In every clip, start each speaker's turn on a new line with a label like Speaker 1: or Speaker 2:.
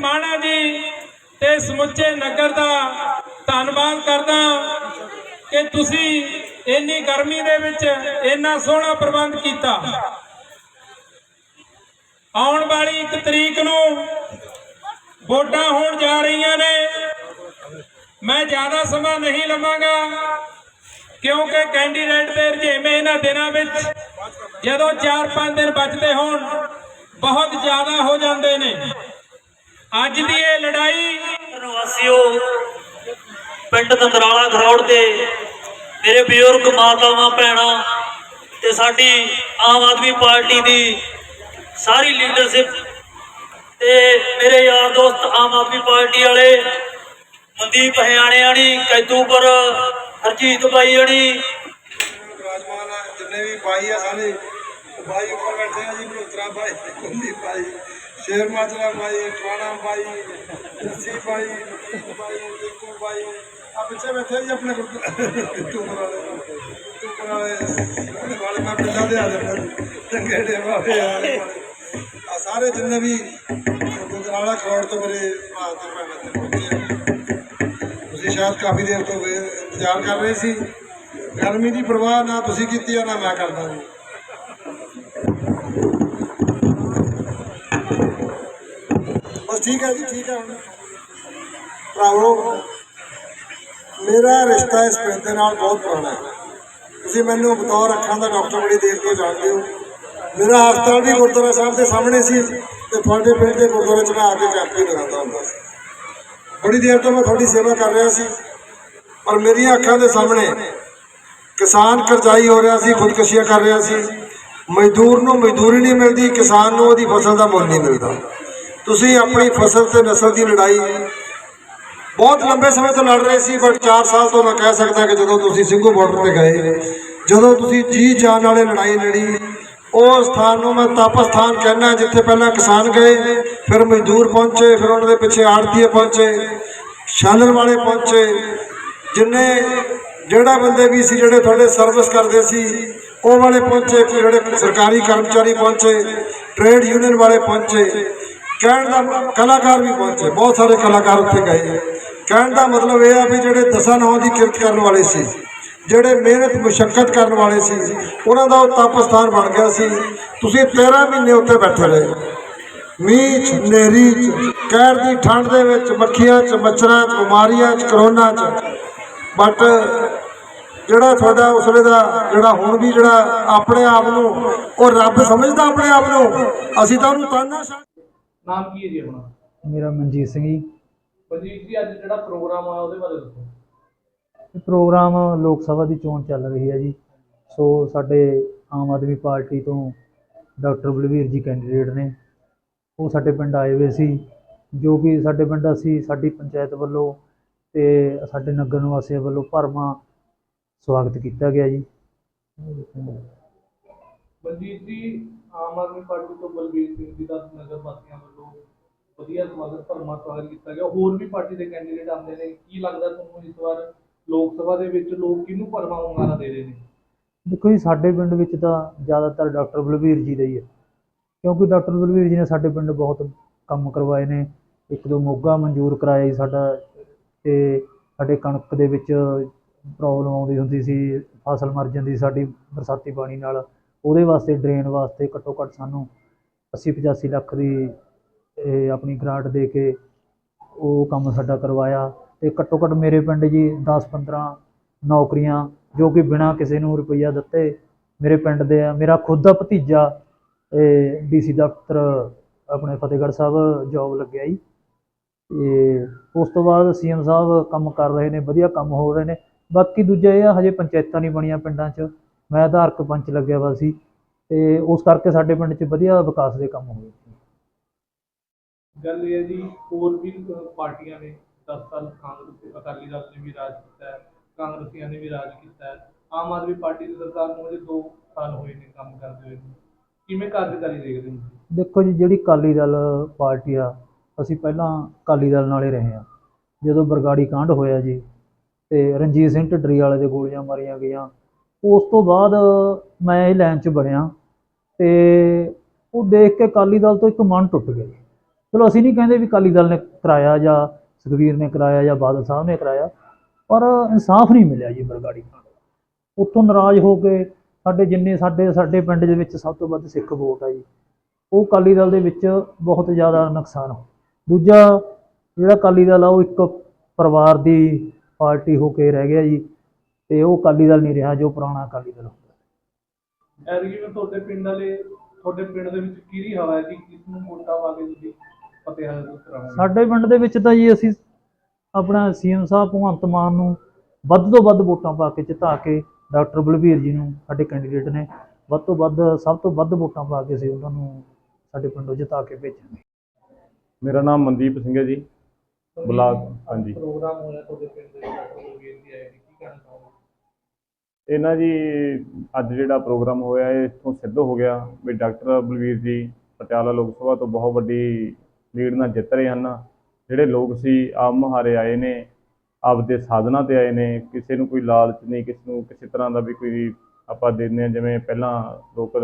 Speaker 1: ਮਾਣਾ ਜੀ ਤੇ ਸਮੁੱਚੇ ਨਗਰ ਦਾ ਧੰਨਵਾਦ ਕਰਦਾ ਕਿ ਤੁਸੀਂ ਇੰਨੀ ਗਰਮੀ ਦੇ ਵਿੱਚ ਇੰਨਾ ਸੋਹਣਾ ਪ੍ਰਬੰਧ ਕੀਤਾ। ਆਉਣ ਵਾਲੀ ਇੱਕ ਤਰੀਕ ਨੂੰ ਵੋਟਾਂ ਹੋਣ ਜਾ ਰਹੀਆਂ ਨੇ। ਮੈਂ ਜ਼ਿਆਦਾ ਸਮਾਂ ਨਹੀਂ ਲਵਾਂਗਾ। ਕਿਉਂਕਿ ਕੈਂਡੀਡੇਟ ਦੇ ਰੁਝੇਵੇਂ ਇਹਨਾਂ ਦਿਨਾਂ ਵਿੱਚ ਜਦੋਂ 4-5 ਦਿਨ ਬਚਦੇ ਹੋਣ, ਬਹੁਤ ਜ਼ਿਆਦਾ ਹੋ ਜਾਂਦੇ ਨੇ। ਅੱਜ ਦੀ ਇਹ ਲੜਾਈ
Speaker 2: ਵਾਸੀਓ ਪਿੰਡ ਦੰਦਰਾਲਾ ਖਰੌੜ ਦੇ ਮੇਰੇ ਬਜ਼ੁਰਗ ਮਾਤਾਵਾਂ, ਭੈਣਾਂ ਤੇ ਸਾਡੀ ਆਮ ਆਦਮੀ ਪਾਰਟੀ ਦੀ ਸਾਰੀ ਲੀਡਰਸ਼ਿਪ ਤੇ ਮੇਰੇ ਯਾਰ ਦੋਸਤ ਆਮ ਆਦਮੀ ਪਾਰਟੀ ਵਾਲੇ ਮਨਦੀਪ ਹਰਿਆਣੇ ਵਾਲੀ ਕੈਦੂਪੁਰ ਹਰਜੀਤ ਬਾਈ ਜਣੀ
Speaker 3: ਰਾਜਮਾਨ ਜਿੰਨੇ ਵੀ ਭਾਈ ਆ ਸਾਰੇ ਉਹ ਉੱਪਰ ਬੈਠੇ ਆ ਜੀ ਮਲੂਤਰਾ ਭਾਈ ਕੁੰਦੀ ਭਾਈ ਸ਼ੇਰ ਮਾਜਰਾ ਭਾਈ ਟਵਾਣਾ ਭਾਈ ਲੱਸੀ ਭਾਈ ਭਾਈ ਦੇਖੋ ਭਾਈ ਆ ਪਿੱਛੇ ਬੈਠੇ ਜੀ ਆਪਣੇ ਟੂਪਰ ਵਾਲੇ। ਟੂਪਰ ਵਾਲੇ ਵਾਲੇ ਮੈਂ ਪਿੰਡਾਂ ਦੇ ਆ ਜਾਂਦੇ ਚੰਗੇ ਵਾਲੇ ਆ। ਸਾਰੇ ਜਿੰਨੇ ਵੀ ਗੁਜਰਾਲਾ ਖਰੋੜ ਤੋਂ ਮੇਰੇ ਭਰਾ ਤੇ ਪਹੁੰਚੇ ਤੁਸੀਂ ਸ਼ਾਇਦ ਕਾਫੀ ਦੇਰ ਤੋਂ ਵੇ- ਇੰਤਜ਼ਾਰ ਕਰ ਰਹੇ ਸੀ। ਗਰਮੀ ਦੀ ਪਰਵਾਹ ਨਾ ਤੁਸੀਂ ਕੀਤੀ ਆ, ਨਾ ਮੈਂ ਕਰਦਾ ਜੀ। ਬਸ ਠੀਕ ਹੈ ਜੀ, ਠੀਕ ਹੈ ਹੁਣ। ਭਰਾਵੋ, ਮੇਰਾ ਰਿਸ਼ਤਾ ਇਸ ਪਿੰਡ ਦੇ ਨਾਲ ਬਹੁਤ ਪੁਰਾਣਾ ਹੈ। ਤੁਸੀਂ ਮੈਨੂੰ ਬਤੌਰ ਅੱਖਾਂ ਦਾ ਡਾਕਟਰ ਬੜੀ ਦੇਰ ਤੋਂ ਜਾਣਦੇ ਹੋ। ਮੇਰਾ ਹਸਪਤਾਲ ਵੀ ਗੁਰਦੁਆਰਾ ਸਾਹਿਬ ਦੇ ਸਾਹਮਣੇ ਸੀ ਤੇ ਤੁਹਾਡੇ ਪਿੰਡ ਦੇ ਗੁਰਦੁਆਰੇ 'ਚ ਮੈਂ ਆ ਕੇ ਕੈਂਪ ਵੀ ਲਗਾਉਂਦਾ ਹੁੰਦਾ ਸੀ। ਬੜੀ ਦੇਰ ਤੋਂ ਮੈਂ ਤੁਹਾਡੀ ਸੇਵਾ ਕਰ ਰਿਹਾ ਸੀ। ਪਰ ਮੇਰੀਆਂ ਅੱਖਾਂ ਦੇ ਸਾਹਮਣੇ ਕਿਸਾਨ ਕਰਜ਼ਾਈ ਹੋ ਰਿਹਾ ਸੀ, ਖੁਦਕਸ਼ੀਆਂ ਕਰ ਰਿਹਾ ਸੀ। ਮਜ਼ਦੂਰ ਨੂੰ ਮਜ਼ਦੂਰੀ ਨਹੀਂ ਮਿਲਦੀ, ਕਿਸਾਨ ਨੂੰ ਉਹਦੀ ਫਸਲ ਦਾ ਮੁੱਲ ਨਹੀਂ ਮਿਲਦਾ। ਤੁਸੀਂ ਆਪਣੀ ਫਸਲ ਤੇ ਨਸਲ ਦੀ ਲੜਾਈ ਬਹੁਤ ਲੰਬੇ ਸਮੇਂ ਤੋਂ ਲੜ ਰਹੇ ਸੀ ਬਟ 4 ਸਾਲ ਤੋਂ ਮੈਂ ਕਹਿ ਸਕਦਾ ਕਿ ਜਦੋਂ ਤੁਸੀਂ ਸਿੰਘੂ ਬਾਰਡਰ ਤੇ ਗਏ, ਜਦੋਂ ਤੁਸੀਂ ਜੀ ਜਾਨ ਵਾਲੇ ਲੜਾਈ ਲੜੀ, ਉਹ ਸਥਾਨ ਨੂੰ ਮੈਂ ਤਪ ਸਥਾਨ ਕਹਿੰਦਾ, ਜਿੱਥੇ ਪਹਿਲਾਂ ਕਿਸਾਨ ਗਏ, ਫਿਰ ਮਜ਼ਦੂਰ ਪਹੁੰਚੇ, ਫਿਰ ਉਹਨਾਂ ਦੇ ਪਿੱਛੇ ਆੜਤੀਏ ਪਹੁੰਚੇ ਛਾਲਰ ਵਾਲੇ ਪਹੁੰਚੇ ਜਿੰਨੇ ਜਿਹੜਾ ਬੰਦੇ ਵੀ ਸੀ ਜਿਹੜੇ ਤੁਹਾਡੇ ਸਰਵਿਸ ਕਰਦੇ ਸੀ, ਉਹ ਵਾਲੇ ਪਹੁੰਚੇ ਫਿਰ ਜਿਹੜੇ ਸਰਕਾਰੀ ਕਰਮਚਾਰੀ ਪਹੁੰਚੇ ਟ੍ਰੇਡ ਯੂਨੀਅਨ ਵਾਲੇ ਪਹੁੰਚੇ, ਕਹਿਣ ਦਾ ਕਲਾਕਾਰ ਵੀ ਪਹੁੰਚੇ, ਬਹੁਤ ਸਾਰੇ ਕਲਾਕਾਰ ਉੱਥੇ ਗਏ। ਕਹਿਣ ਦਾ ਮਤਲਬ ਇਹ ਆ ਵੀ ਜਿਹੜੇ ਦਸਾਂ ਨੌਂ ਦੀ ਕਿਰਤ ਕਰਨ ਵਾਲੇ ਸੀ, ਜਿਹੜੇ ਮਿਹਨਤ ਮੁਸ਼ਕਲ ਕਰਨ ਵਾਲੇ ਸੀ, ਉਹਨਾਂ ਦਾ ਉਹ ਤਪ ਸਥਾਨ ਬਣ ਗਿਆ ਸੀ। ਤੁਸੀਂ 13 ਮਹੀਨੇ ਉੱਥੇ ਬੈਠੇ ਰਹੇ। ਮੀਂਹ ਚ ਨੇਰੀ ਚ, ਕਹਿਰ ਦੀ ਠੰਡ ਦੇ ਵਿੱਚ, ਮੱਖੀਆਂ ਚ, ਮੱਛਰਾਂ ਚ, ਬਿਮਾਰੀਆਂ ਚ, ਕਰੋਨਾ ਚ। ਬਟ ਜਿਹੜਾ ਤੁਹਾਡਾ ਉਸਲੇ ਦਾ ਜਿਹੜਾ ਹੁਣ ਵੀ ਜਿਹੜਾ ਆਪਣੇ ਆਪ ਨੂੰ ਉਹ ਰੱਬ ਸਮਝਦਾ ਆਪਣੇ ਆਪ ਨੂੰ ਅਸੀਂ ਤਾਂ ਉਹਨੂੰ ਤਾਨਾ
Speaker 4: ਨਾਮ ਕੀ ਹੈ ਜੀ ਆਪਣਾ?
Speaker 5: ਮੇਰਾ ਮਨਜੀਤ ਸਿੰਘ ਜੀ।
Speaker 4: ਬਲਜੀਤ ਜੀ ਅੱਜ ਜਿਹੜਾ ਪ੍ਰੋਗਰਾਮ ਆ ਉਹਦੇ ਬਾਰੇ ਦੱਸੋ।
Speaker 5: ਇਹ ਪ੍ਰੋਗਰਾਮ ਲੋਕ ਸਭਾ ਦੀ ਚੋਣ ਚੱਲ ਰਹੀ ਹੈ ਜੀ। ਸੋ ਸਾਡੇ ਆਮ ਆਦਮੀ ਪਾਰਟੀ ਤੋਂ ਡਾਕਟਰ ਬਲਵੀਰ ਜੀ ਕੈਂਡੀਡੇਟ ਨੇ। ਉਹ ਸਾਡੇ ਪਿੰਡ ਆਏ ਹੋਏ ਸੀ। ਜੋ ਕਿ ਸਾਡੇ ਪਿੰਡ ਅਸੀਂ ਸਾਡੀ ਪੰਚਾਇਤ ਵੱਲੋਂ ਤੇ ਸਾਡੇ ਨਗਰ ਨਿਵਾਸੀਆਂ ਵੱਲੋਂ ਭਰਵਾਂ ਸਵਾਗਤ ਕੀਤਾ ਗਿਆ ਜੀ।
Speaker 4: ਬਲਜੀਤ ਜੀ ਆਮ ਆਦਮੀ ਪਾਰਟੀ ਤੋਂ ਬਲਬੀਰ ਸਿੰਘ ਜੀ ਦਾ ਨਗਰ ਵਾਸੀਆਂ ਵੱਲੋਂ ਵਧੀਆ ਸਵਾਗਤ ਭਰਮਾ ਸਵਾਗਤ ਕੀਤਾ ਗਿਆ। ਹੋਰ ਵੀ ਪਾਰਟੀ ਦੇ ਕੈਂਡੀਡੇਟ ਆਉਂਦੇ ਨੇ। ਕੀ ਲੱਗਦਾ ਤੁਹਾਨੂੰ ਇਸ ਵਾਰ ਲੋਕ ਸਭਾ ਦੇ ਵਿੱਚ ਲੋਕ ਕਿਹਨੂੰ ਭਰਮਾ ਹੁੰਗਾਰਾ ਦੇ ਰਹੇ ਨੇ?
Speaker 5: ਦੇਖੋ ਜੀ ਸਾਡੇ ਪਿੰਡ ਵਿੱਚ ਤਾਂ ਜ਼ਿਆਦਾਤਰ ਡਾਕਟਰ ਬਲਵੀਰ ਜੀ ਦਾ ਹੀ ਹੈ। ਕਿਉਂਕਿ ਡਾਕਟਰ ਬਲਵੀਰ ਜੀ ਨੇ ਸਾਡੇ ਪਿੰਡ ਬਹੁਤ ਕੰਮ ਕਰਵਾਏ ਨੇ। ਇੱਕ ਦੋ ਮੋਗਾ ਮਨਜ਼ੂਰ ਕਰਾਇਆ ਜੀ ਸਾਡਾ ਤੇ ਸਾਡੇ ਕਣਕ ਦੇ ਵਿੱਚ ਪ੍ਰੋਬਲਮ ਆਉਂਦੀ ਹੁੰਦੀ ਸੀ, ਫਸਲ ਮਰ ਜਾਂਦੀ ਸਾਡੀ ਬਰਸਾਤੀ ਪਾਣੀ ਨਾਲ। ਉਹਦੇ ਵਾਸਤੇ ਡਰੇਨ ਵਾਸਤੇ ਘੱਟੋ ਘੱਟ ਸਾਨੂੰ 80 85 ਲੱਖ ਦੀ, ਇਹ ਆਪਣੀ ਗ੍ਰਾਂਟ ਦੇ ਕੇ ਉਹ ਕੰਮ ਸਾਡਾ ਕਰਵਾਇਆ। ਅਤੇ ਘੱਟੋ ਘੱਟ ਮੇਰੇ ਪਿੰਡ ਜੀ 10 15 ਨੌਕਰੀਆਂ, ਜੋ ਕਿ ਬਿਨਾਂ ਕਿਸੇ ਨੂੰ ਰੁਪਈਆ ਦਿੱਤੇ, ਮੇਰੇ ਪਿੰਡ ਦੇ ਆ। ਮੇਰਾ ਖੁਦ ਦਾ ਭਤੀਜਾ, ਇਹ ਡੀਸੀ ਦਫ਼ਤਰ ਆਪਣੇ ਫਤਿਹਗੜ੍ਹ ਸਾਹਿਬ ਜੋਬ ਲੱਗਿਆ ਜੀ। ਤੇ ਉਸ ਤੋਂ ਬਾਅਦ ਸੀਐਮ ਸਾਹਿਬ ਕੰਮ ਕਰ ਰਹੇ ਨੇ ਵਧੀਆ ਕੰਮ ਹੋ ਰਹੇ ਨੇ। ਬਾਕੀ ਦੂਜਾ ਇਹ ਆ ਹਜੇ ਪੰਚਾਇਤਾਂ ਨਹੀਂ ਬਣੀਆਂ ਪਿੰਡਾਂ 'ਚ। ਮੈਂ ਆਧਾਰਕ ਪੰਚ ਲੱਗਿਆ ਵਾ ਸੀ ਤੇ ਉਸ ਕਰਕੇ ਸਾਡੇ ਪਿੰਡ 'ਚ ਵਧੀਆ ਵਿਕਾਸ ਦੇ ਕੰਮ ਹੋਏ
Speaker 4: ਗੱਲ ਇਹ ਹੈ ਜੀ ਹੋਰ ਵੀ ਪਾਰਟੀਆਂ ਨੇ 10 ਸਾਲ ਕਾਂਗਰਸ ਅਕਾਲੀ ਦਲ ਨੇ ਵੀ ਰਾਜ ਕੀਤਾ ਹੈ ਕਾਂਗਰਸੀਆਂ ਨੇ ਵੀ ਰਾਜ ਕੀਤਾ ਹੈ। ਆਮ ਆਦਮੀ ਪਾਰਟੀ ਦੀ ਸਰਕਾਰ ਨੂੰ ਅਜੇ 2 ਸਾਲ ਹੋਏ ਨੇ ਕੰਮ ਕਰਦੇ ਹੋਏ ਕਿਵੇਂ ਕਾਰਜਕਾਰੀ ਦੇਖਦੇ ਹੋ
Speaker 5: ਦੇਖੋ ਜੀ ਜਿਹੜੀ ਅਕਾਲੀ ਦਲ ਪਾਰਟੀ ਆ ਅਸੀਂ ਪਹਿਲਾਂ ਅਕਾਲੀ ਦਲ ਨਾਲ ਹੀ ਰਹੇ ਹਾਂ। ਜਦੋਂ ਬਰਗਾੜੀ ਕਾਂਡ ਹੋਇਆ ਜੀ ਤੇ ਰਣਜੀਤ ਸਿੰਘ ਢੱਡਰੀ ਵਾਲੇ ਦੇ ਗੋਲੀਆਂ ਮਾਰੀਆਂ ਗਈਆਂ, ਉਸ ਤੋਂ ਬਾਅਦ ਮੈਂ ਇਹ ਲਾਈਨ 'ਚ ਬਣਿਆ ਤੇ ਉਹ ਦੇਖ ਕੇ ਅਕਾਲੀ ਦਲ ਤੋਂ ਇੱਕ ਮਨ ਟੁੱਟ ਗਿਆ ਜੀ। ਚਲੋ ਅਸੀਂ ਨਹੀਂ ਕਹਿੰਦੇ ਵੀ ਅਕਾਲੀ ਦਲ ਨੇ ਕਰਾਇਆ ਜਾਂ ਸੁਖਵੀਰ ਨੇ ਕਰਾਇਆ ਜਾਂ ਬਾਦਲ ਸਾਹਿਬ ਨੇ ਕਰਾਇਆ, ਪਰ ਇਨਸਾਫ ਨਹੀਂ ਮਿਲਿਆ ਜੀ ਬਰਗਾੜੀ ਕਾਂਡ ਉੱਥੋਂ ਨਾਰਾਜ਼ ਹੋ ਕੇ ਸਾਡੇ ਜਿੰਨੇ ਸਾਡੇ ਸਾਡੇ ਪਿੰਡ ਦੇ ਵਿੱਚ ਸਭ ਤੋਂ ਵੱਧ ਸਿੱਖ ਵੋਟ ਆ ਜੀ, ਉਹ ਅਕਾਲੀ ਦਲ ਦੇ ਵਿੱਚ ਬਹੁਤ ਜ਼ਿਆਦਾ ਨੁਕਸਾਨ ਹੋਇਆ ਦੂਜਾ ਜਿਹੜਾ ਅਕਾਲੀ ਦਲ ਆ ਉਹ ਇੱਕ ਪਰਿਵਾਰ ਦੀ ਪਾਰਟੀ ਹੋ ਕੇ ਰਹਿ ਗਿਆ ਜੀ ਤੇ ਉਹ ਅਕਾਲੀ ਦਲ ਨਹੀਂ ਰਿਹਾ ਜੋ ਪੁਰਾਣਾ ਅਕਾਲੀ ਦਲ ਹੁੰਦਾ।
Speaker 4: ਵੀ ਤੁਹਾਡੇ ਪਿੰਡ ਵਾਲੇ ਤੁਹਾਡੇ ਪਿੰਡ ਦੇ ਵਿੱਚ ਕਿਹਦੀ ਹਵਾ ਹੈ ਕਿ ਕਿਸ ਨੂੰ ਵੋਟਾਂ ਪਾ ਕੇ ਤੁਸੀਂ ਫਤਿਹ
Speaker 5: ਸਾਡੇ ਪਿੰਡ ਦੇ ਵਿੱਚ ਤਾਂ ਜੀ ਅਸੀਂ ਆਪਣਾ ਸੀਐਮ ਸਾਹਿਬ ਭਗਵੰਤ ਮਾਨ ਨੂੰ ਵੱਧ ਤੋਂ ਵੱਧ ਵੋਟਾਂ ਪਾ ਕੇ ਜਿਤਾ ਕੇ ਡਾਕਟਰ ਬਲਬੀਰ ਜੀ ਨੂੰ ਸਾਡੇ ਕੈਂਡੀਡੇਟ ਨੇ ਵੱਧ ਤੋਂ ਵੱਧ ਸਭ ਤੋਂ ਵੱਧ ਵੋਟਾਂ ਪਾ ਕੇ ਅਸੀਂ ਉਹਨਾਂ ਨੂੰ ਸਾਡੇ ਪਿੰਡੋਂ ਜਿਤਾ ਕੇ ਭੇਜਾਂਗੇ।
Speaker 6: ਮੇਰਾ ਨਾਮ ਮਨਦੀਪ ਸਿੰਘ ਹੈ ਜੀ। ਬਲਾਕ ਹਾਂਜੀ।
Speaker 4: ਪ੍ਰੋਗਰਾਮ ਹੋਇਆ ਤੁਹਾਡੇ ਪਿੰਡ ਦੇ ਵਿੱਚ ਕੀ ਕਹਿਣਾ ਚਾਹੋਗੇ?
Speaker 6: ਇਹਨਾਂ ਜੀ ਅੱਜ ਜਿਹੜਾ ਪ੍ਰੋਗਰਾਮ ਹੋਇਆ ਇਹ ਇੱਥੋਂ ਸਿੱਧ ਹੋ ਗਿਆ ਵੀ ਡਾਕਟਰ ਬਲਵੀਰ ਜੀ ਪਟਿਆਲਾ ਲੋਕ ਸਭਾ ਤੋਂ ਬਹੁਤ ਵੱਡੀ ਲੀਡ ਨਾਲ ਜਿੱਤ ਰਹੇ ਹਨ। ਜਿਹੜੇ ਲੋਕ ਸੀ ਆਪ ਮੁਹਾਰੇ ਆਏ ਨੇ ਆਪਦੇ ਸਾਧਨਾਂ ਤੇ ਆਏ ਨੇ ਕਿਸੇ ਨੂੰ ਕੋਈ ਲਾਲਚ ਨਹੀਂ ਕਿਸੇ ਨੂੰ ਕਿਸੇ ਤਰ੍ਹਾਂ ਦਾ ਵੀ ਕੋਈ ਆਪਾਂ ਦਿੰਦੇ ਹਾਂ ਜਿਵੇਂ ਪਹਿਲਾਂ ਲੋਕ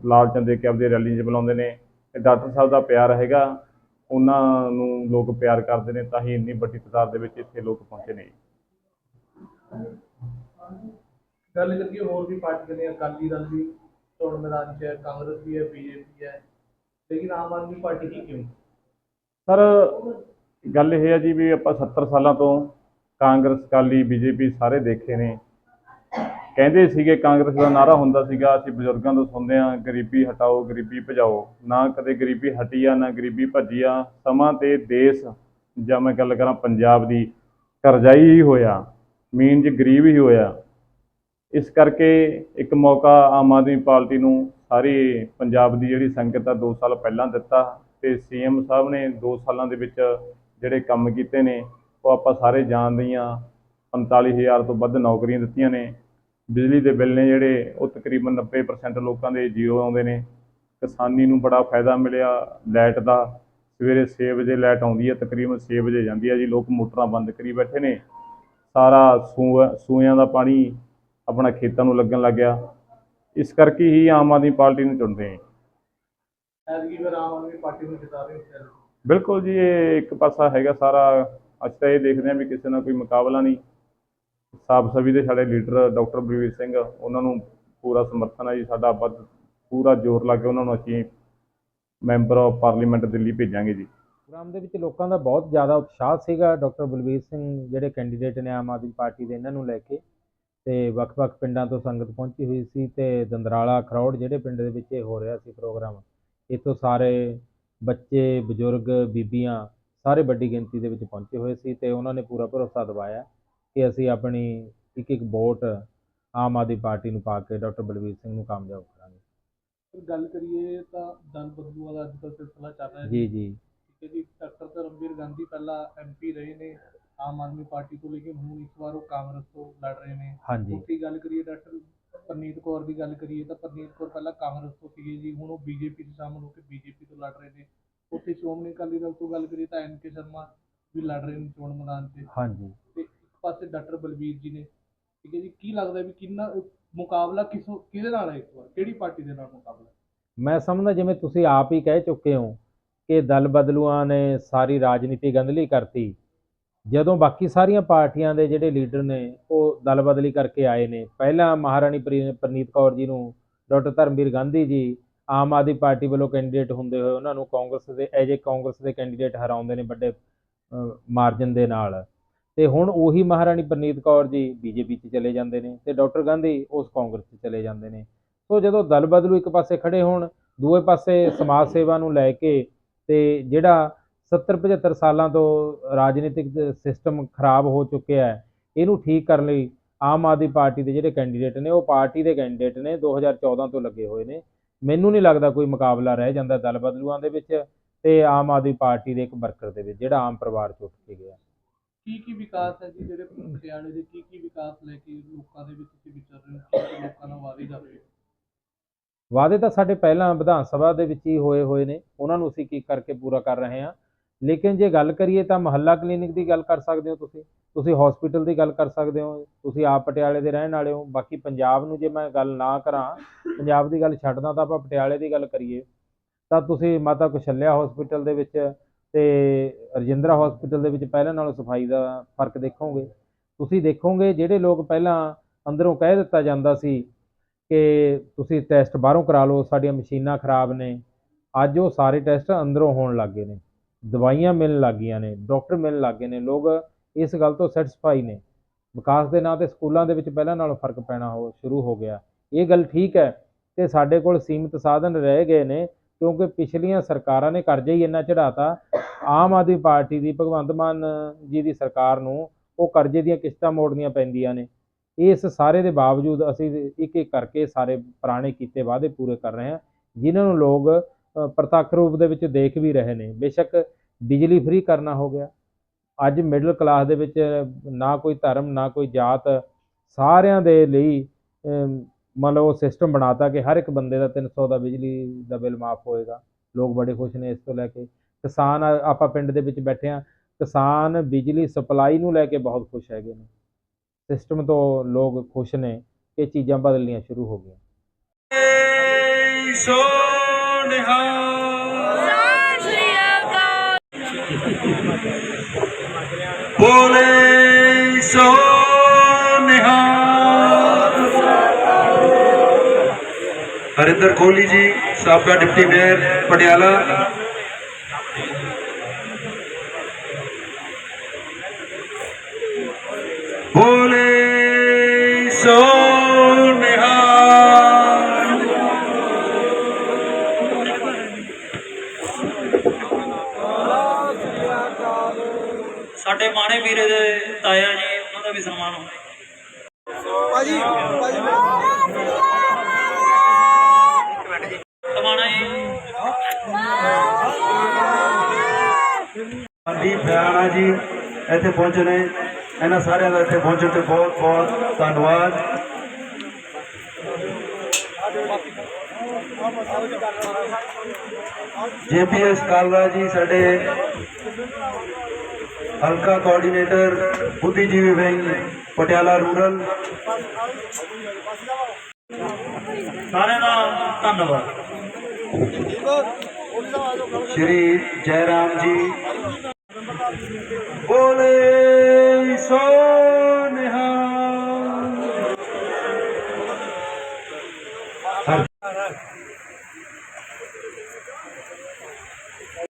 Speaker 6: ਲਾਲਚਾਂ ਦੇ ਕੇ ਆਪਦੀ ਰੈਲੀ 'ਚ ਬੁਲਾਉਂਦੇ ਨੇ। ਡਾਕਟਰ ਸਾਹਿਬ ਦਾ ਪਿਆਰ ਹੈਗਾ। ਉਹਨਾਂ ਨੂੰ ਲੋਕ ਪਿਆਰ ਕਰਦੇ ਨੇ ਤਾਂ ਹੀ ਇੰਨੀ ਵੱਡੀ ਤਾਦਾਦ ਦੇ ਵਿੱਚ ਇੱਥੇ ਲੋਕ ਪਹੁੰਚੇ ਨੇ
Speaker 4: ਗੱਲ ਕਰੀਏ ਹੋਰ ਵੀ ਪਾਰਟੀਆਂ ਨੇ ਅਕਾਲੀ ਦਲ ਵੀ ਚੋਣ ਮੈਦਾਨ 'ਚ ਹੈ ਕਾਂਗਰਸ ਵੀ ਹੈ ਬੀਜੇਪੀ ਹੈ। ਲੇਕਿਨ ਆਮ ਆਦਮੀ ਪਾਰਟੀ ਹੀ ਕਿਉਂ?
Speaker 6: ਸਰ ਗੱਲ ਇਹ ਹੈ ਜੀ ਵੀ ਆਪਾਂ 70 ਸਾਲਾਂ ਤੋਂ ਕਾਂਗਰਸ ਅਕਾਲੀ ਬੀਜੇਪੀ ਸਾਰੇ ਦੇਖੇ ਨੇ। ਕਹਿੰਦੇ ਸੀਗੇ ਕਾਂਗਰਸ ਦਾ ਨਾਰਾ ਹੁੰਦਾ ਸੀਗਾ, ਅਸੀਂ ਬਜ਼ੁਰਗਾਂ ਤੋਂ ਸੁਣਦੇ ਆ ਗਰੀਬੀ ਹਟਾਓ, ਗਰੀਬੀ ਭਜਾਓ। ਨਾ ਕਦੇ ਗਰੀਬੀ ਹਟੀ ਆ, ਨਾ ਗਰੀਬੀ ਭੱਜੀ ਆ। ਸਮਾਂ ਤੇ ਦੇਸ਼, ਜਾਂ ਮੈਂ ਗੱਲ ਕਰਾਂ ਪੰਜਾਬ ਦੀ, ਕਰਜ਼ਾਈ ਹੀ ਹੋਇਆ, ਮੀਨ 'ਚ ਗਰੀਬ ਹੀ ਹੋਇਆ। ਇਸ ਕਰਕੇ ਇੱਕ ਮੌਕਾ ਆਮ ਆਦਮੀ ਪਾਰਟੀ ਨੂੰ ਸਾਰੀ ਪੰਜਾਬ ਦੀ ਜਿਹੜੀ ਸੰਗਤ ਆ 2 ਸਾਲ ਪਹਿਲਾਂ ਦਿੱਤਾ ਤੇ ਸੀਐਮ ਸਾਹਿਬ ਨੇ 2 ਸਾਲਾਂ ਦੇ ਵਿੱਚ ਜਿਹੜੇ ਕੰਮ ਕੀਤੇ ਨੇ, ਉਹ ਆਪਾਂ ਸਾਰੇ ਜਾਣਦੇ ਹੀ ਹਾਂ। 45000 ਤੋਂ ਵੱਧ ਨੌਕਰੀਆਂ ਦਿੱਤੀਆਂ ਨੇ। ਬਿਜਲੀ ਦੇ ਬਿੱਲ ਨੇ ਜਿਹੜੇ ਉਹ ਤਕਰੀਬਨ 90% ਲੋਕਾਂ ਦੇ ਜ਼ੀਰੋ ਆਉਂਦੇ ਨੇ। ਕਿਸਾਨੀ ਨੂੰ ਬੜਾ ਫਾਇਦਾ ਮਿਲਿਆ। ਲਾਈਟ ਦਾ ਸਵੇਰੇ 6 ਵਜੇ ਲਾਈਟ ਆਉਂਦੀ ਹੈ ਤਕਰੀਬਨ 6 ਵਜੇ ਜਾਂਦੀ ਹੈ ਜੀ। ਲੋਕ ਮੋਟਰਾਂ ਬੰਦ ਕਰੀ ਬੈਠੇ ਨੇ। ਸਾਰਾ ਸੂਆ ਸੂਇਆਂ ਦਾ ਪਾਣੀ ਆਪਣਾ ਖੇਤਾਂ ਨੂੰ ਲੱਗਣ ਲੱਗ ਗਿਆ। ਇਸ ਕਰਕੇ ਹੀ ਆਮ ਆਦਮੀ ਪਾਰਟੀ ਨੂੰ ਚੁਣਦੇ ਹਾਂ
Speaker 4: ਐਤਕੀ ਫਿਰ ਆਮ ਆਦਮੀ ਪਾਰਟੀ ਨੂੰ ਜਿਤਾ ਰਹੇ ਹੋ ਸ਼ਾਇਦ।
Speaker 6: ਬਿਲਕੁਲ ਜੀ ਇਹ ਇੱਕ ਪਾਸਾ ਹੈਗਾ ਸਾਰਾ। ਅਸੀਂ ਤਾਂ ਇਹ ਦੇਖਦੇ ਹਾਂ ਵੀ ਕਿਸੇ ਨਾਲ ਕੋਈ ਮੁਕਾਬਲਾ ਨਹੀਂ। ਸਾਫ਼ ਸਭੀ ਦੇ ਸਾਡੇ ਲੀਡਰ ਡਾਕਟਰ ਬਲਵੀਰ ਸਿੰਘ, ਉਹਨਾਂ ਨੂੰ ਪੂਰਾ ਸਮਰਥਨ ਹੈ ਜੀ, ਸਾਡਾ ਵੱਧ ਪੂਰਾ ਜ਼ੋਰ ਲਾ ਕੇ ਉਹਨਾਂ ਨੂੰ ਅਸੀਂ ਮੈਂਬਰ ਆਫ ਪਾਰਲੀਮੈਂਟ ਦਿੱਲੀ ਭੇਜਾਂਗੇ ਜੀ।
Speaker 7: ਪ੍ਰੋਗਰਾਮ ਦੇ ਵਿੱਚ ਲੋਕਾਂ ਦਾ ਬਹੁਤ ਜ਼ਿਆਦਾ ਉਤਸ਼ਾਹ ਸੀਗਾ, ਡਾਕਟਰ ਬਲਵੀਰ ਸਿੰਘ ਜਿਹੜੇ ਕੈਂਡੀਡੇਟ ਨੇ ਆਮ ਆਦਮੀ ਪਾਰਟੀ ਦੇ, ਇਹਨਾਂ ਨੂੰ ਲੈ ਕੇ। ਤੇ ਵੱਖ-ਵੱਖ ਪਿੰਡਾਂ ਤੋਂ ਸੰਗਤ ਪਹੁੰਚੀ ਹੋਈ ਸੀ ਤੇ ਦੰਦਰਾਲਾ, ਖਰੌੜ ਜਿਹੜੇ ਪਿੰਡ ਦੇ ਵਿੱਚ ਇਹ ਹੋ ਰਿਹਾ ਸੀ ਪ੍ਰੋਗਰਾਮ, ਇੱਥੋਂ ਸਾਰੇ ਬੱਚੇ, ਬਜ਼ੁਰਗ, ਬੀਬੀਆਂ ਸਾਰੇ ਵੱਡੀ ਗਿਣਤੀ ਦੇ ਵਿੱਚ ਪਹੁੰਚੇ ਹੋਏ ਸੀ ਤੇ ਉਹਨਾਂ ਨੇ ਪੂਰਾ ਭਰੋਸਾ ਦਿਵਾਇਆ। ਕਿ ਅਸੀਂ ਆਪਣੀ ਇੱਕ ਇੱਕ ਵੋਟ ਆਮ ਆਦਮੀ ਪਾਰਟੀ ਨੂੰ ਪਾ ਕੇ ਡਾਕਟਰ ਬਲਵੀਰ ਸਿੰਘ ਨੂੰ ਕਾਮਯਾਬ ਕਰਾਂਗੇ।
Speaker 4: ਗੱਲ ਕਰੀਏ ਤਾਂ ਦਲ ਬਦਲੂ ਵਾਲਾ ਅੱਜ ਕੱਲ੍ਹ ਸਿਲਸਿਲਾ ਚੱਲ ਰਿਹਾ
Speaker 7: ਜੀ ਜੀ।
Speaker 4: ਠੀਕ ਹੈ ਜੀ ਡਾਕਟਰ ਧਰਮਵੀਰ ਗਾਂਧੀ ਪਹਿਲਾਂ ਐਮਪੀ ਰਹੇ ਨੇ ਆਮ ਆਦਮੀ ਪਾਰਟੀ ਤੋਂ ਲੇਕਿਨ ਹੁਣ ਇਸ ਵਾਰ ਉਹ ਕਾਂਗਰਸ ਤੋਂ ਲੜ ਰਹੇ ਨੇ।
Speaker 7: ਹਾਂਜੀ।
Speaker 4: ਉੱਥੇ ਗੱਲ ਕਰੀਏ ਡਾਕਟਰ ਪਰਨੀਤ ਕੌਰ ਦੀ ਗੱਲ ਕਰੀਏ ਤਾਂ ਪਰਨੀਤ ਕੌਰ ਪਹਿਲਾਂ ਕਾਂਗਰਸ ਤੋਂ ਸੀਗੇ ਜੀ ਹੁਣ ਉਹ ਬੀਜੇਪੀ 'ਚ ਸ਼ਾਮਲ ਹੋ ਕੇ ਬੀਜੇਪੀ ਤੋਂ ਲੜ ਰਹੇ ਨੇ। ਉੱਥੇ ਸ਼੍ਰੋਮਣੀ ਅਕਾਲੀ ਦਲ ਤੋਂ ਗੱਲ ਕਰੀਏ ਤਾਂ ਐਨ ਕੇ ਸ਼ਰਮਾ ਵੀ ਲੜ ਰਹੇ ਨੇ ਚੋਣ ਮੈਦਾਨ 'ਚ।
Speaker 7: ਹਾਂਜੀ।
Speaker 4: ਤੇ ਪਾਸੇ ਡਾਕਟਰ ਬਲਬੀਰ ਜੀ ਨੇ, ਠੀਕ ਹੈ ਜੀ, ਕੀ ਲੱਗਦਾ ਵੀ ਕਿੰਨਾ ਮੁਕਾਬਲਾ ਕਿਸ, ਕਿਹਦੇ ਨਾਲ ਹੈ ਇਸ ਵਾਰ? ਕਿਹੜੀ ਪਾਰਟੀ ਦੇ ਨਾਲ ਮੁਕਾਬਲਾ
Speaker 7: ਮੈਂ ਸਮਝਦਾ ਜਿਵੇਂ ਤੁਸੀਂ ਆਪ ਹੀ ਕਹਿ ਚੁੱਕੇ ਹੋ ਕਿ ਦਲ ਬਦਲੂਆਂ ਨੇ ਸਾਰੀ ਰਾਜਨੀਤੀ ਗੰਧਲੀ ਕਰਤੀ, ਜਦੋਂ ਬਾਕੀ ਸਾਰੀਆਂ ਪਾਰਟੀਆਂ ਦੇ ਜਿਹੜੇ ਲੀਡਰ ਨੇ, ਉਹ ਦਲ ਬਦਲੀ ਕਰਕੇ ਆਏ ਨੇ। ਪਹਿਲਾਂ ਮਹਾਰਾਣੀ ਪ੍ਰੀ- ਪ੍ਰਨੀਤ ਕੌਰ ਜੀ ਨੂੰ, ਡਾਕਟਰ ਧਰਮਵੀਰ ਗਾਂਧੀ ਜੀ, ਆਮ ਆਦਮੀ ਪਾਰਟੀ ਵੱਲੋਂ ਕੈਂਡੀਡੇਟ ਹੁੰਦੇ ਹੋਏ ਉਹਨਾਂ ਨੂੰ ਕਾਂਗਰਸ ਦੇ ਐਜੇ ਕਾਂਗਰਸ ਦੇ ਕੈਂਡੀਡੇਟ ਹਰਾਉਂਦੇ ਨੇ ਵੱਡੇ ਮਾਰਜਨ ਦੇ ਨਾਲ। ਤੇ ਹੁਣ ਉਹੀ ਮਹਾਰਾਣੀ ਪ੍ਰਨੀਤ ਕੌਰ ਜੀ ਬੀਜੇਪੀ 'ਚ ਚਲੇ ਜਾਂਦੇ ਨੇ ਤੇ ਡਾਕਟਰ ਗਾਂਧੀ ਉਸ ਕਾਂਗਰਸ 'ਚ ਚਲੇ ਜਾਂਦੇ ਨੇ। ਸੋ ਜਦੋਂ ਦਲ ਬਦਲੂ, ਇੱਕ ਪਾਸੇ ਖੜੇ ਹੋਣ, ਦੂਏ ਪਾਸੇ ਸਮਾਜ ਸੇਵਾ ਨੂੰ ਲੈ ਕੇ ਤੇ ਜਿਹੜਾ 70 75 ਸਾਲਾਂ ਤੋਂ ਰਾਜਨੀਤਿਕ ਸਿਸਟਮ ਖਰਾਬ ਹੋ ਚੁੱਕਿਆ ਹੈ, ਇਹਨੂੰ ਠੀਕ ਕਰਨ ਲਈ ਆਮ ਆਦਮੀ ਪਾਰਟੀ ਦੇ ਜਿਹੜੇ ਕੈਂਡੀਡੇਟ ਨੇ, ਉਹ ਪਾਰਟੀ ਦੇ ਕੈਂਡੀਡੇਟ ਨੇ 2014 ਤੋਂ ਲੱਗੇ ਹੋਏ ਨੇ। ਮੈਨੂੰ ਨਹੀਂ ਲੱਗਦਾ ਕੋਈ ਮੁਕਾਬਲਾ ਰਹਿ ਜਾਂਦਾ ਦਲ ਬਦਲੂਆਂ ਦੇ ਵਿੱਚ ਤੇ ਆਮ ਆਦਮੀ ਪਾਰਟੀ ਦੇ ਇੱਕ ਵਰਕਰ ਦੇ ਵਿੱਚ, ਜਿਹੜਾ ਆਮ ਪਰਿਵਾਰ ਚ ਉੱਠ ਕੇ ਗਿਆ।
Speaker 4: ਕੀ ਕੀ ਵਿਕਾਸ ਹੈ ਜੀ ਜਿਹੜੇ ਪਟਿਆਲੇ ਦੇ? ਕੀ ਕੀ ਵਿਕਾਸ ਲੈ ਕੇ ਲੋਕਾਂ ਦੇ ਵਿੱਚ ਤੁਸੀਂ ਵਿਚਰ ਰਹੇ ਹੋ? ਕੀ ਲੋਕਾਂ ਨਾਲ ਵਾਅਦੇ ਕਰ ਰਹੇ ਹੋ?
Speaker 7: ਵਾਅਦੇ ਤਾਂ ਸਾਡੇ ਪਹਿਲਾਂ ਵਿਧਾਨ ਸਭਾ ਦੇ ਵਿੱਚ ਹੀ ਹੋਏ ਹੋਏ ਨੇ। ਉਹਨਾਂ ਨੂੰ ਅਸੀਂ ਕੀ ਕਰਕੇ ਪੂਰਾ ਕਰ ਰਹੇ ਹਾਂ? ਲੇਕਿਨ ਜੇ ਗੱਲ ਕਰੀਏ ਤਾਂ ਮਹੱਲਾ ਕਲੀਨਿਕ ਦੀ ਗੱਲ ਕਰ ਸਕਦੇ ਹੋ ਤੁਸੀਂ। ਤੁਸੀਂ ਹਸਪੀਟਲ ਦੀ ਗੱਲ ਕਰ ਸਕਦੇ ਹੋ। ਤੁਸੀਂ ਆਪ ਪਟਿਆਲੇ ਦੇ ਰਹਿਣ ਵਾਲੇ ਹੋ। ਬਾਕੀ ਪੰਜਾਬ ਨੂੰ ਜੇ ਮੈਂ ਗੱਲ ਨਾ ਕਰਾਂ, ਪੰਜਾਬ ਦੀ ਗੱਲ ਛੱਡਦਾ ਤਾਂ ਆਪਾਂ ਪਟਿਆਲੇ ਦੀ ਗੱਲ ਕਰੀਏ। ਤਾਂ ਤੁਸੀਂ ਮਾਤਾ ਕੁਸ਼ਲਿਆ ਹਸਪੀਟਲ ਦੇ ਵਿੱਚ ਤੇ ਰਜਿੰਦਰਾ ਹਸਪੀਟਲ ਦੇ ਵਿੱਚ ਪਹਿਲਾਂ ਨਾਲੋਂ ਸਫ਼ਾਈ ਦਾ ਫ਼ਰਕ ਦੇਖੋਗੇ। ਤੁਸੀਂ ਦੇਖੋਗੇ ਜਿਹੜੇ ਲੋਕ ਪਹਿਲਾਂ ਅੰਦਰੋਂ ਕਹਿ ਦਿੱਤਾ ਜਾਂਦਾ ਸੀ ਕਿ ਤੁਸੀਂ ਟੈਸਟ ਬਾਹਰੋਂ ਕਰਾ ਲਓ, ਸਾਡੀਆਂ ਮਸ਼ੀਨਾਂ ਖਰਾਬ ਨੇ। ਅੱਜ ਉਹ ਸਾਰੇ ਟੈਸਟ ਅੰਦਰੋਂ ਹੋਣ ਲੱਗ ਗਏ ਨੇ। ਦਵਾਈਆਂ ਮਿਲਣ ਲੱਗ ਗਈਆਂ ਨੇ ਡਾਕਟਰ ਮਿਲਣ ਲੱਗ ਗਏ ਨੇ। ਲੋਕ ਇਸ ਗੱਲ ਤੋਂ ਸੈਟੀਸਫਾਈ ਨੇ। ਵਿਕਾਸ ਦੇ ਨਾਂ ਤੇ ਸਕੂਲਾਂ ਦੇ ਵਿੱਚ ਪਹਿਲਾਂ ਨਾਲੋਂ ਫ਼ਰਕ ਪੈਣਾ ਹੋ, ਸ਼ੁਰੂ ਹੋ ਗਿਆ। ਇਹ ਗੱਲ ਠੀਕ ਹੈ ਤੇ ਸਾਡੇ ਕੋਲ ਸੀਮਿਤ ਸਾਧਨ ਰਹਿ ਗਏ ਨੇ। ਕਿਉਂਕਿ ਪਿਛਲੀਆਂ ਸਰਕਾਰਾਂ ਨੇ ਕਰਜ਼ਾ ਹੀ ਇੰਨਾ ਚੜਾਤਾ ਆਮ ਆਦਮੀ ਪਾਰਟੀ ਦੀ, ਭਗਵੰਤ ਮਾਨ ਜੀ ਦੀ ਸਰਕਾਰ ਨੂੰ ਉਹ ਕਰਜ਼ੇ ਦੀਆਂ ਕਿਸ਼ਤਾਂ ਮੋੜਨੀਆਂ ਪੈਂਦੀਆਂ ਨੇ। ਇਸ ਸਾਰੇ ਦੇ ਬਾਵਜੂਦ ਅਸੀਂ ਇੱਕ ਇੱਕ ਕਰਕੇ ਸਾਰੇ ਪੁਰਾਣੇ ਕੀਤੇ ਵਾਅਦੇ ਪੂਰੇ ਕਰ ਰਹੇ ਹਾਂ, ਜਿਨ੍ਹਾਂ ਨੂੰ ਲੋਕ ਪ੍ਰਤੱਖ ਰੂਪ ਦੇ ਵਿੱਚ ਦੇਖ ਵੀ ਰਹੇ ਨੇ। ਬੇਸ਼ੱਕ ਬਿਜਲੀ ਫ੍ਰੀ ਕਰਨਾ ਹੋ ਗਿਆ। ਅੱਜ ਮਿਡਲ ਕਲਾਸ ਦੇ ਵਿੱਚ ਨਾ ਕੋਈ ਧਰਮ, ਨਾ ਕੋਈ ਜਾਤ ਸਾਰਿਆਂ ਦੇ ਲਈ ਮੰਨ ਲਓ ਸਿਸਟਮ ਬਣਾਤਾ ਕਿ ਹਰ ਇੱਕ ਬੰਦੇ ਦਾ 300 ਦਾ ਬਿਜਲੀ ਦਾ ਬਿੱਲ ਮਾਫ ਹੋਏਗਾ, ਲੋਕ ਬੜੇ ਖੁਸ਼ ਨੇ ਇਸ ਤੋਂ ਲੈ ਕੇ। ਕਿਸਾਨ, ਆਪਾਂ ਪਿੰਡ ਦੇ ਵਿੱਚ ਬੈਠੇ ਆ ਕਿਸਾਨ ਬਿਜਲੀ ਸਪਲਾਈ ਨੂੰ ਲੈ ਕੇ ਬਹੁਤ ਖੁਸ਼ ਹੈਗੇ ਨੇ। ਸਿਸਟਮ ਤੋਂ ਲੋਕ ਖੁਸ਼ ਨੇ ਕਿ ਚੀਜ਼ਾਂ ਬਦਲਣੀਆਂ ਸ਼ੁਰੂ ਹੋ ਗਈਆਂ।
Speaker 1: ਸੋ ਬੋਲੇ ਸੋ ਹਰਿੰਦਰ ਕੋਹਲੀ ਜੀ, ਸਾਬਕਾ ਡਿਪਟੀ ਮੇਅਰ, ਪਟਿਆਲਾ। ਬੋਲੇ ਸੋ ਨਿਹਾਲ।
Speaker 2: ਸਾਡੇ ਮਾਣੇ ਵੀਰੇ ਦੇ ਤਾਇਆ ਜੀ ਉਹਨਾਂ ਦਾ ਵੀ ਸਨਮਾਨ ਹੋਣਾ ਸਨਮਾਨਾ ਜੀ
Speaker 8: ਬਿਆਣਾ ਜੀ ਇੱਥੇ ਪਹੁੰਚੇ ਨੇ। ਇਹਨਾਂ ਸਾਰਿਆਂ ਦਾ ਇੱਥੇ ਪਹੁੰਚਣ ਤੇ ਬਹੁਤ ਬਹੁਤ ਧੰਨਵਾਦ। ਜੇਪੀਐਸ ਕਾਲਰਾ ਜੀ ਸਾਡੇ ਹਲਕਾ ਕੋਆਰਡੀਨੇਟਰ ਬੁੱਧੀਜੀਵੀ ਵਿੰਗ ਪਟਿਆਲਾ ਰੂਰਲ
Speaker 2: ਸਾਰਿਆਂ ਦਾ ਧੰਨਵਾਦ।
Speaker 8: ਸ਼੍ਰੀ ਜੈਰਾਮ ਜੀ। ਬੋਲੇ ਸੋ